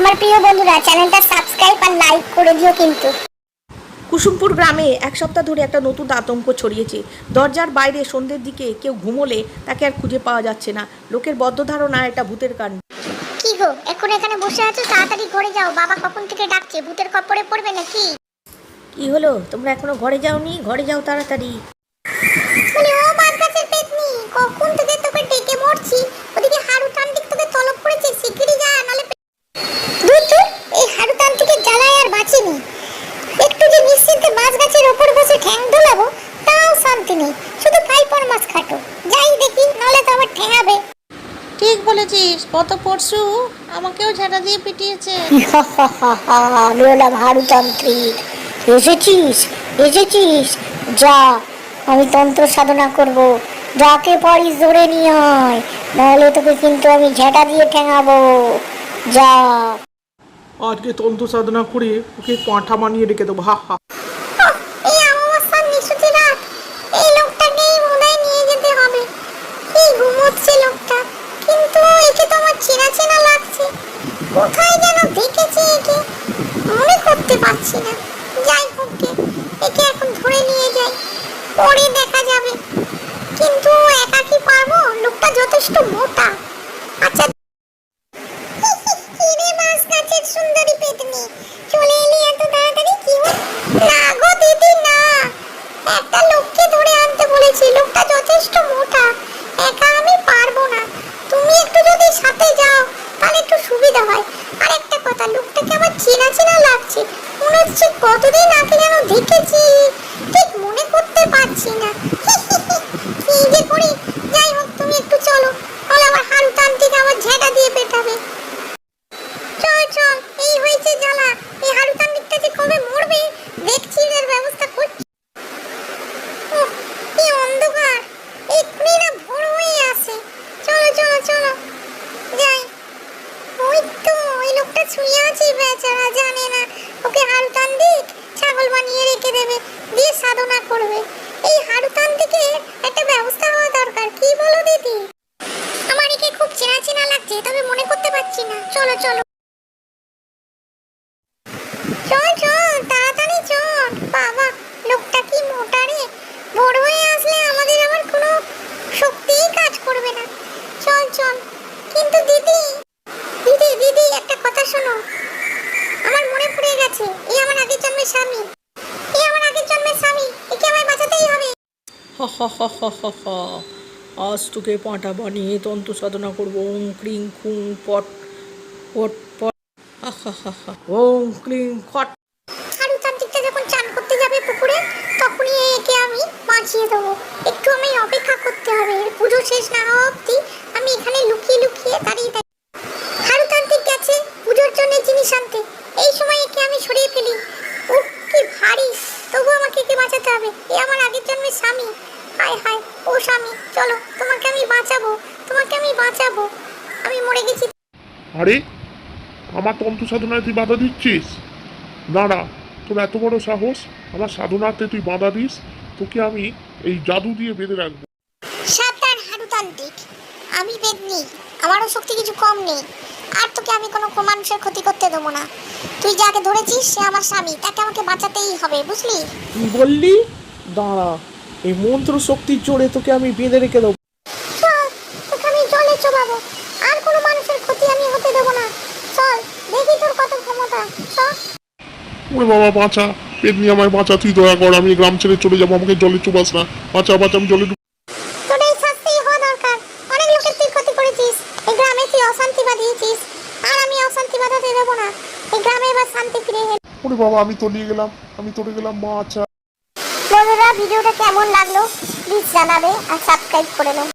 আমার প্রিয় বন্ধুরা চ্যানেলটা সাবস্ক্রাইব আর লাইক করে দিও কিন্তু। কুসুমপুর গ্রামে এক সপ্তাহ ধরে একটা নতুন আতঙ্ক ছড়িয়েছে। দরজার বাইরে সন্ধ্যের দিকে কেউ ঘুমোলে তাকে আর খুঁজে পাওয়া যাচ্ছে না। লোকের বদ্ধ ধারণা এটা ভূতের কাণ্ড। কি গো এখন এখানে বসে আছো? তাড়াতাড়ি ঘরে যাও। বাবা কখন থেকে ডাকছে? ভূতের কপড়ে পড়বে নাকি? কি হলো? তোমরা এখনও ঘরে যাওনি? ঘরে যাও তাড়াতাড়ি। মানে ও মাছ গাছের পেতনি কখন থেকে তোকে ডেকে মরছি ওদিকে হারুতান্ত্রিক তোকে তলব করেছে শিগগিরই যা নালে দূর দূর এই হারুতান্ত্রিকের জ্বালায় আর বাঁচিনি একটু যে নিশ্চিন্তে মাছ গাছের ওপর বসে ঠ্যাং দোলাবো নেই শুধু কাইপর মাছ খাটো। যাই দেখি নাহলে তো আবার ঠ্যাঙাবে ঠিক বলেছিস গত পরশু আমাকেও ঝাঁটা দিয়ে পিটিয়েছে। আমি হলাম হারুতান্ত্রিক এসেছিস এসেছিস যা। আমি তন্ত্র সাধনা করব। যাকে পারিস ধরে নিয়ে আয় নাহলে তোকে কিন্তু আমি ঝেঁটা দিয়ে ঠেঙাবো। যা। আজকে তন্ত্র সাধনা করে ওকে পাঁঠা বানিয়ে রেখে দেবো হা হা এই অমাবস্যার নিশুতি রাত এই লোকটাকেই বোধহয় নিয়ে যেতে হবে কি ঘুমোচ্ছে লোকটা কিন্তু একে তো আমার চেনা চেনা লাগছে কোথায় যেন দেখেছি একে? মনে করতে পারছি না। যাই হোক একে এখন ধরে নিয়ে যাই। পরে দেখা যাবে। কিন্তু একা কি পারব? লোকটা যথেষ্ট মোটা। আচ্ছা সুন্দরী পেতনি চলে এলি এত তাড়াতাড়ি কি হল না গো দিদি না একটা লোককে ধরে আনতে বলেছি লোকটা যথেষ্ট মোটা একা আমি পারব না তুমি একটু যদি সাথে যাও তাহলে একটু সুবিধা হয় আর একটা কথা লোকটাকে আমার চেনা চেনা লাগছে মনে হচ্ছে কতদিন আগে যেন দেখেছি ঠিক মনে করতে পারছি না কি যে করি যাই হোক তুমি একটু চলো তাহলে আমার হারুতান্ত্রিক আমার ঝেঁটা দিয়ে পেটাবে চল চল এই হয়েছে জ্বালা এই হারুতান্ত্রিকটা যে কবে মরবে দেখছি এর ব্যবস্থা করছি উফ, কি অন্ধকার এক্ষুনি না ভোর হয়ে আসে চলো চলো চলো যাই ওই তো ওই লোকটা শুয়ে আছে বেচারা জানে না ওকে হারুতান্ত্রিক ছাগল বানিয়ে রেখে দেবে দিয়ে সাধনা করবে। এই হারুতান্ত্রিকে একটা ব্যবস্থা হওয়া দরকার, কি বলো দিদি? আমার একে খুব চেনা চেনা লাগছে, তবে মনে করতে পারছি না। চলো চলো। চল চল, তাড়াতাড়ি চল। বাবা, লোকটা কি মোটা রে? ভোর হয়ে আসলে আমাদের আবার কোনো শক্তিই কাজ করবে না। চল চল। কিন্তু দিদি দিদি দিদি, একটা কথা শোনো। আমার মনে পড়ে গেছে, এই আমার আগের জন্মের স্বামী। জন্মের স্বামী একে আমায় বাঁচাতেই হবে। আজ তোকে পাঁঠা বানিয়ে তন্ত্র সাধনা করব। ওং ক্রিং খুং পট পট পট। ওং ক্রিং খট। হারুতান্ত্রিকটা যখন চান করতে যাবে পুকুরে তখনই একে আমি বাঁচিয়ে দেবো। একটু আমি অপেক্ষা করতে হবে। এর পুজো শেষ না হওয়া অবধি আমি এখানে লুকিয়ে লুকিয়ে দাঁড়িয়ে থাকি হারুতান্ত্রিক গেছে পুজোর জন্য জিনিস আনতে এই সময় একে আমি সরিয়ে ফেলি উফ কি ভারী তবু আমাকে একে বাঁচাতে হবে এ আমার আগের জন্মের স্বামী হায় হায় ও স্বামী চলো তোমাকে আমি বাঁচাবো তোমাকে আমি বাঁচাবো আমি মরে গেছি আরে আমার তন্ত্র সাধনায় তুই বাধা দিচ্ছিস। দাঁড়া তোর এত বড় সাহস? আমার সাধনাতে তুই বাধা দিস? তোকে আমি এই জাদু দিয়ে বেঁধে রাখব। সাবধান হারুতান্ত্রিক আমি বেদনি আমারও শক্তি কিছু কম নেই। আর তোকে আমি কোনো মানুষের ক্ষতি করতে দেবো না। তুই যাকে ধরেছিস সে আমার স্বামী তাকে আমাকে বাঁচাতেই হবে বুঝলি? কি বললি? দাঁড়া এই মন্ত্র শক্তির জোরে তোকে আমি বেঁধে রেখে দেবো চল তোকে আমি জলে চোবাবো আর কোনো মানুষের ক্ষতি আমি হতে দেবো না চল দেখি ওরে বাবা বাঁচা। পেদনি আমায় বাঁচা। তুই দয়া কর আমি গ্রাম ছেড়ে চলে যাব। আমাকে জলে চুবাস না। বাঁচা বাঁচা আমি জলে শাস্তি হওয়া দরকার। অনেক লোকের তুই ক্ষতি করেছিস। এই গ্রামে তুই অশান্তি বাঁধিয়েছিস। আর আমি অশান্তি বাঁধাতে দেবো না। এই গ্রামে এবার শান্তি ফিরে এলো ওরে বাবা আমি তলিয়ে গেলাম। আমি তলে গেলাম বাঁচা। বন্ধুরা ভিডিওটা কেমন লাগল? প্লিজ জানাবে আর সাবস্ক্রাইব করে নেন